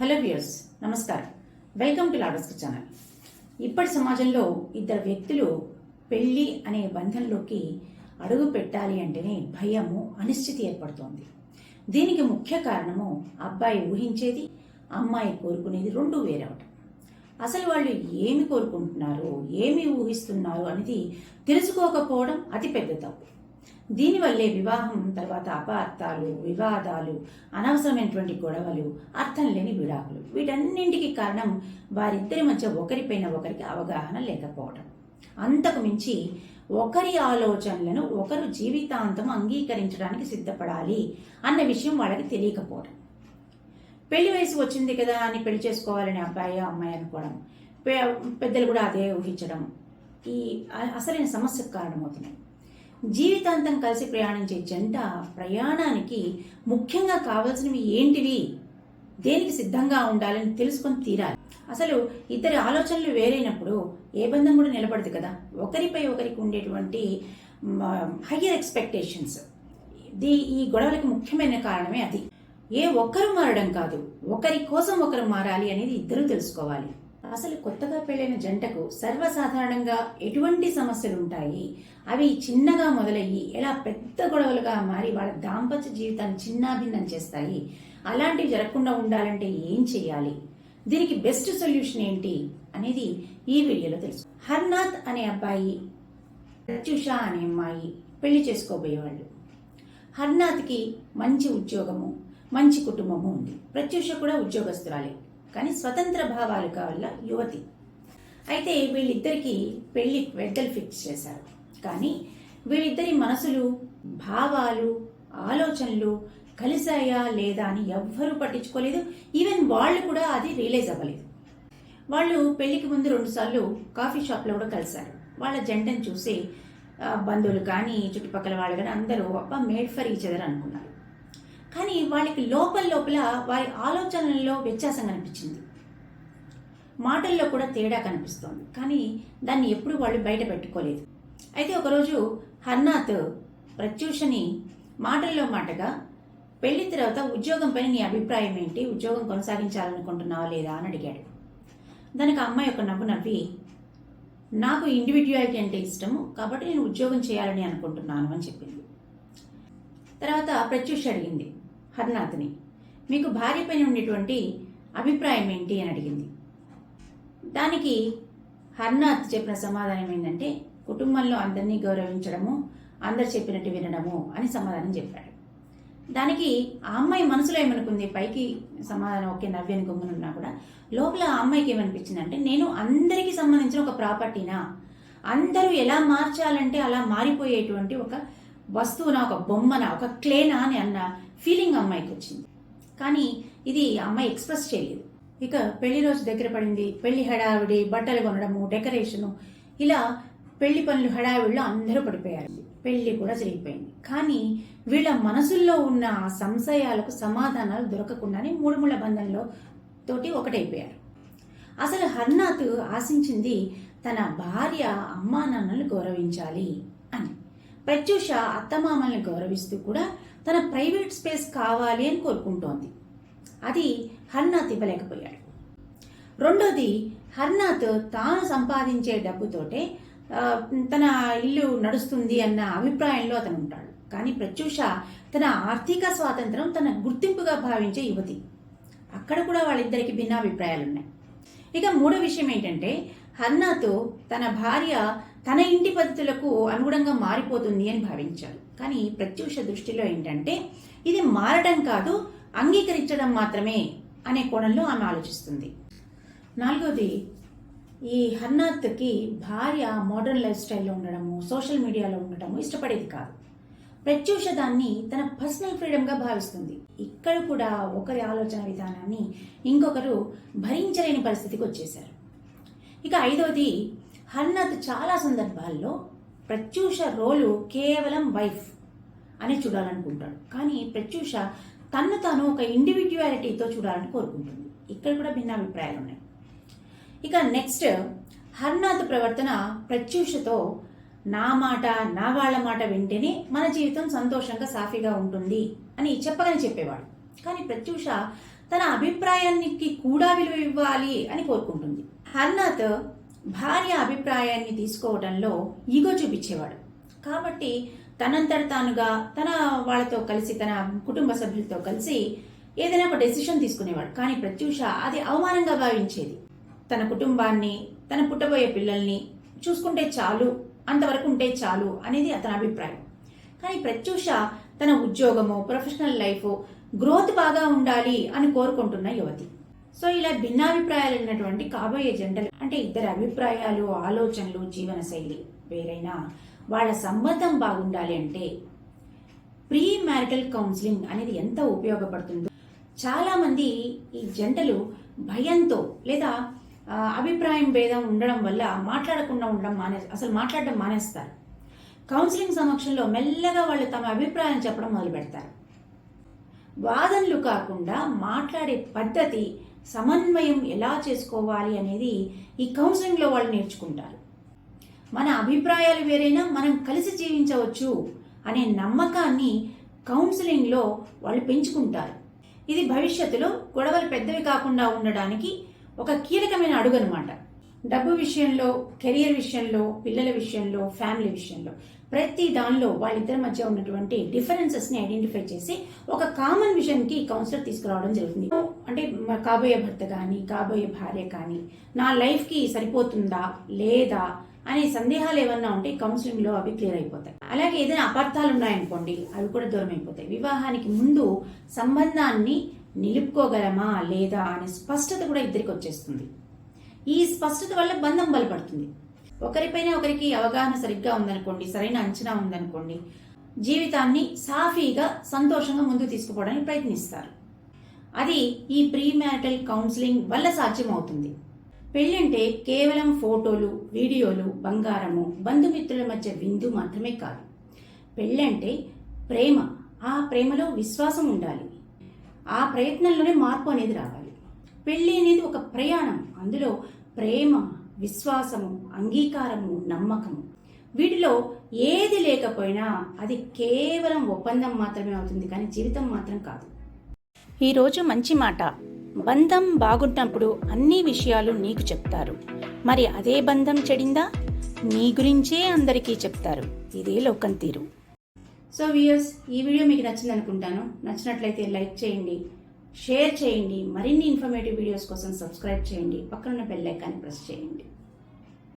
Hello viewers నమస్కారం. Welcome to లాడస్కి channel. ఇప్పటి సమాజంలో ఇద్దరు వ్యక్తులు పెళ్ళి అనే బంధంలోకి అడుగు పెట్టాలి అంటేనే భయము అనిశ్చితి ఏర్పడుతోంది. దీనికి ముఖ్య కారణము అబ్బాయి ఊహించేది అమ్మాయి కోరుకునేది రెండు వేరవటం. అసలు వాళ్ళు ఏమి కోరుకుంటున్నారు ఏమి ఊహిస్తున్నారు అనేది తెలుసుకోకపోవడం అతిపెద్ద తప్పు. దీనివల్లే వివాహం తర్వాత అపార్థాలు వివాదాలు అనవసరమైనటువంటి గొడవలు అర్థం లేని విడాకులు వీటన్నింటికి కారణం వారిద్దరి మధ్య ఒకరిపైన ఒకరికి అవగాహన లేకపోవడం అంతకు మించి ఒకరి ఆలోచనలను ఒకరు జీవితాంతం అంగీకరించడానికి సిద్ధపడాలి అన్న విషయం వాళ్ళకి తెలియకపోవడం పెళ్ళి వయసు వచ్చింది కదా అని పెళ్ళి చేసుకోవాలని అబ్బాయి అమ్మాయి అనుకోవడం పె- పెద్దలు కూడా అదే ఊహించడం ఈ అసలైన సమస్యకు కారణమవుతున్నాయి. జీవితాంతం కలిసి ప్రయాణించే జంట ప్రయాణానికి ముఖ్యంగా కావాల్సినవి ఏంటివి? దేనికి సిద్ధంగా ఉండాలని తెలుసుకొని తీరాలి. అసలు ఇద్దరి ఆలోచనలు వేరైనప్పుడు ఏ బంధం కూడా నిలబడదు కదా. ఒకరిపై ఒకరికి ఉండేటువంటి హయ్యర్ ఎక్స్పెక్టేషన్స్ దీ ఈ గొడవలకు ముఖ్యమైన కారణమే అది. ఏ ఒక్కరు మారడం కాదు ఒకరి కోసం ఒకరు మారాలి అనేది ఇద్దరూ తెలుసుకోవాలి. అసలు కొత్తగా పెళ్ళైన జంటకు సర్వసాధారణంగా ఎటువంటి సమస్యలు ఉంటాయి? అవి చిన్నగా మొదలయ్యి ఎలా పెద్ద గొడవలుగా మారి వాళ్ళ దాంపత్య జీవితాన్ని చిన్నాభిన్నం చేస్తాయి? అలాంటివి జరగకుండా ఉండాలంటే ఏం చేయాలి? దీనికి బెస్ట్ సొల్యూషన్ ఏంటి అనేది ఈ వీడియోలో తెలుసు. హర్నాథ్ అనే అబ్బాయి ప్రత్యుష అనే అమ్మాయి పెళ్ళి చేసుకోబోయేవాళ్ళు. హర్నాథ్కి మంచి ఉద్యోగము మంచి కుటుంబము ఉంది. ప్రత్యూష కూడా ఉద్యోగస్తురాలే. కానీ స్వతంత్ర భావాలు కావాల యువతి. అయితే వీళ్ళిద్దరికీ పెళ్ళి పెద్దలు ఫిక్స్ చేశారు. కానీ వీళ్ళిద్దరి మనసులు భావాలు ఆలోచనలు కలిసాయా లేదా అని ఎవ్వరూ పట్టించుకోలేదు. ఈవెన్ వాళ్ళు కూడా అది రియలైజ్ అవ్వలేదు. వాళ్ళు పెళ్ళికి ముందు రెండుసార్లు కాఫీ షాప్లో కూడా కలిశారు. వాళ్ళ జెండను చూసి బంధువులు కానీ చుట్టుపక్కల వాళ్ళు కానీ అందరూ అప్ప మేడ్ ఫర్ ఈచ్ అదర్ అనుకున్నారు. కానీ వాళ్ళకి లోపల లోపల వారి ఆలోచనల్లో వ్యత్యాసం కనిపించింది. మాటల్లో కూడా తేడా కనిపిస్తోంది. కానీ దాన్ని ఎప్పుడు వాళ్ళు బయట పెట్టుకోలేదు. అయితే ఒకరోజు హర్నాథ్ ప్రత్యూషని మాటల్లో మాటగా పెళ్ళి తర్వాత ఉద్యోగం పైన నీ అభిప్రాయం ఏంటి? ఉద్యోగం కొనసాగించాలనుకుంటున్నావా లేదా? అని అడిగాడు. దానికి అమ్మాయి ఒక నవ్వు నవ్వి నాకు ఇండివిజువాలిటీ అంటే ఇష్టము కాబట్టి నేను ఉద్యోగం చేయాలని అనుకుంటున్నాను అని చెప్పింది. తర్వాత ప్రత్యూష్ అడిగింది హర్నాథ్ని మీకు భార్యపై ఉన్నటువంటి ఉండేటువంటి అభిప్రాయం ఏంటి అని అడిగింది. దానికి హర్నాథ్ చెప్పిన సమాధానం ఏంటంటే కుటుంబంలో అందరినీ గౌరవించడము అందరు చెప్పినట్టు వినడము అని సమాధానం చెప్పాడు. దానికి ఆ అమ్మాయి మనసులో ఏమనుకుంది? పైకి సమాధానం ఒకే నవ్యని గమ్మునున్నా కూడా లోపల ఆ అమ్మాయికి ఏమనిపించింది అంటే నేను అందరికీ సంబంధించిన ఒక ప్రాపర్టీనా? అందరూ ఎలా మార్చాలంటే అలా మారిపోయేటువంటి ఒక వస్తువున ఒక బొమ్మన ఒక క్లేనా అని అన్న ఫీలింగ్ అమ్మాయికి వచ్చింది. కానీ ఇది అమ్మాయి ఎక్స్ప్రెస్ చేయలేదు. ఇక పెళ్ళి రోజు దగ్గర పడింది. పెళ్ళి హడావిడి బట్టలు కొనడము డెకరేషను ఇలా పెళ్ళి పనులు హడావిడిలో అందరూ పడిపోయారు. పెళ్ళి కూడా జరిగిపోయింది. కానీ వీళ్ళ మనసుల్లో ఉన్న ఆ సంశయాలకు సమాధానాలు దొరకకుండానే మూడుముళ్ళ బంధంలో తోటి ఒకటైపోయారు. అసలు హర్నాథ్ ఆశించింది తన భార్య అమ్మానాన్నలను గౌరవించాలి అని. ప్రత్యూష అత్తమామల్ని గౌరవిస్తూ కూడా తన ప్రైవేట్ స్పేస్ కావాలి అని కోరుకుంటోంది. అది హర్నాథ్ ఇవ్వలేకపోయాడు. రెండోది హర్నాథ్ తాను సంపాదించే డబ్బుతోటే తన ఇల్లు నడుస్తుంది అన్న అభిప్రాయంలో అతను ఉంటాడు కానీ ప్రత్యూష తన ఆర్థిక స్వాతంత్రం తన గుర్తింపుగా భావించే యువతి. అక్కడ కూడా వాళ్ళిద్దరికి భిన్నాభిప్రాయాలు ఉన్నాయి ఇక మూడో విషయం ఏంటంటే హర్నాథ్ తన భార్య తన ఇంటి పద్ధతులకు అనుగుణంగా మారిపోతుంది అని భావించారు. కానీ ప్రత్యూష దృష్టిలో ఏంటంటే ఇది మారడం కాదు అంగీకరించడం మాత్రమే అనే కోణంలో ఆమె ఆలోచిస్తుంది. నాలుగోది ఈ హన్నాత్కి భార్య మోడర్న్ లైఫ్ స్టైల్లో ఉండడము సోషల్ మీడియాలో ఉండడము ఇష్టపడేది కాదు. ప్రత్యూష దాన్ని తన పర్సనల్ ఫ్రీడమ్గా భావిస్తుంది. ఇక్కడ కూడా ఒకరి ఆలోచన విధానాన్ని ఇంకొకరు భరించలేని పరిస్థితికి వచ్చేశారు. ఇక ఐదవది హన్నత్ చాలా సందర్భాల్లో ప్రత్యూష రోలు కేవలం వైఫ్ అని చూడాలనుకుంటాడు. కానీ ప్రత్యూష తన్ను తాను ఒక ఇండివిజువాలిటీతో చూడాలని కోరుకుంటుంది. ఇక్కడ కూడా భిన్నాభిప్రాయాలు ఉన్నాయి. ఇక నెక్స్ట్ హర్నాథ్ ప్రవర్తన ప్రత్యూషతో నా మాట నా వాళ్ళ మాట వింటేనే మన జీవితం సంతోషంగా సాఫీగా ఉంటుంది అని చెప్పగానే చెప్పేవాడు. కానీ ప్రత్యూష తన అభిప్రాయానికి కూడా విలువ ఇవ్వాలి అని కోరుకుంటుంది. హర్నాథ్ భార్య అభిప్రాయాన్ని తీసుకోవడంలో ఈగో చూపించేవాడు. కాబట్టి తనంతట తానుగా తన వాళ్ళతో కలిసి తన కుటుంబ సభ్యులతో కలిసి ఏదైనా ఒక డెసిషన్ తీసుకునేవాడు. కానీ ప్రత్యూష అది అవమానంగా భావించేది. తన కుటుంబాన్ని తన పుట్టబోయే పిల్లల్ని చూసుకుంటే చాలు అంతవరకు ఉంటే చాలు అనేది అతని అభిప్రాయం. కానీ ప్రత్యూష తన ఉద్యోగము ప్రొఫెషనల్ లైఫ్ గ్రోత్ బాగా ఉండాలి అని కోరుకుంటున్న యువతి. సో ఇలా భిన్నాభిప్రాయాలు ఉన్నటువంటి కాబోయే జంటలు అంటే ఇద్దరు అభిప్రాయాలు ఆలోచనలు జీవన శైలి వేరైనా వాళ్ళ సంబంధం బాగుండాలి అంటే ప్రీ మ్యారిటల్ కౌన్సిలింగ్ అనేది ఎంత ఉపయోగపడుతుందో. చాలామంది ఈ జంటలు భయంతో లేదా అభిప్రాయం భేదం ఉండడం వల్ల మాట్లాడకుండా ఉండడం మానే అసలు మాట్లాడడం మానేస్తారు. కౌన్సిలింగ్ సమక్షంలో మెల్లగా వాళ్ళు తమ అభిప్రాయం చెప్పడం మొదలు పెడతారు వాదనలు కాకుండా మాట్లాడే పద్ధతి సమన్వయం ఎలా చేసుకోవాలి అనేది ఈ కౌన్సిలింగ్లో వాళ్ళు నేర్చుకుంటారు. మన అభిప్రాయాలు వేరైనా మనం కలిసి జీవించవచ్చు అనే నమ్మకాన్ని కౌన్సిలింగ్లో వాళ్ళు పెంచుకుంటారు. ఇది భవిష్యత్తులో గొడవలు పెద్దవి కాకుండా ఉండడానికి ఒక కీలకమైన అడుగు అనమాట డబ్బు విషయంలో కెరియర్ విషయంలో పిల్లల విషయంలో ఫ్యామిలీ విషయంలో. ప్రతి దానిలో వాళ్ళిద్దరి మధ్య ఉన్నటువంటి డిఫరెన్సెస్ని ఐడెంటిఫై చేసి ఒక కామన్ విషయానికి కౌన్సిలర్ తీసుకురావడం జరుగుతుంది. అంటే కాబోయే భర్త కానీ కాబోయే భార్య కానీ నా లైఫ్కి సరిపోతుందా లేదా అనే సందేహాలు ఏమన్నా ఉంటే కౌన్సిలింగ్లో అవి క్లియర్ అయిపోతాయి. అలాగే ఏదైనా అపార్థాలు ఉన్నాయనుకోండి అవి కూడా దూరం అయిపోతాయి. వివాహానికి ముందు సంబంధాన్ని నిలుపుకోగలమా లేదా అనే స్పష్టత కూడా ఇద్దరికి వచ్చేస్తుంది. ఈ స్పష్టత వల్ల బంధం బలపడుతుంది. ఒకరిపైన ఒకరికి అవగాహన సరిగ్గా ఉందనుకోండి సరైన అంచనా ఉందనుకోండి జీవితాన్ని సాఫీగా సంతోషంగా ముందుకు తీసుకుపోవడానికి ప్రయత్నిస్తారు. అది ఈ ప్రీ మ్యారిటల్ కౌన్సిలింగ్ వల్ల సాధ్యమవుతుంది. పెళ్ళంటే కేవలం ఫోటోలు వీడియోలు బంగారము బంధుమిత్రుల మధ్య విందు మాత్రమే కాదు. పెళ్ళంటే ప్రేమ ఆ ప్రేమలో విశ్వాసం ఉండాలి. ఆ ప్రయత్నంలోనే మార్పు అనేది రావాలి. పెళ్ళి అనేది ఒక ప్రయాణం. అందులో ప్రేమ విశ్వాసము అంగీకారము నమ్మకము. వీటిలో ఏది లేకపోయినా అది కేవలం ఒప్పందం మాత్రమే అవుతుంది కానీ జీవితం మాత్రం కాదు. ఈరోజు మంచి మాట. బంధం బాగున్నప్పుడు అన్ని విషయాలు నీకు చెప్తారు. మరి అదే బంధం చెడిందా? నీ గురించే అందరికీ చెప్తారు. ఇదే లోకం తీరు. సో వ్యూయర్స్ ఈ వీడియో మీకు నచ్చింది అనుకుంటాను నచ్చినట్లయితే లైక్ చేయండి. షేర్ చేయండి. మరిన్ని ఇన్ఫర్మేటివ్ వీడియోస్ కోసం సబ్స్క్రైబ్ చేయండి. పక్కన బెల్ ఐకాన్ ప్రెస్ చేయండి.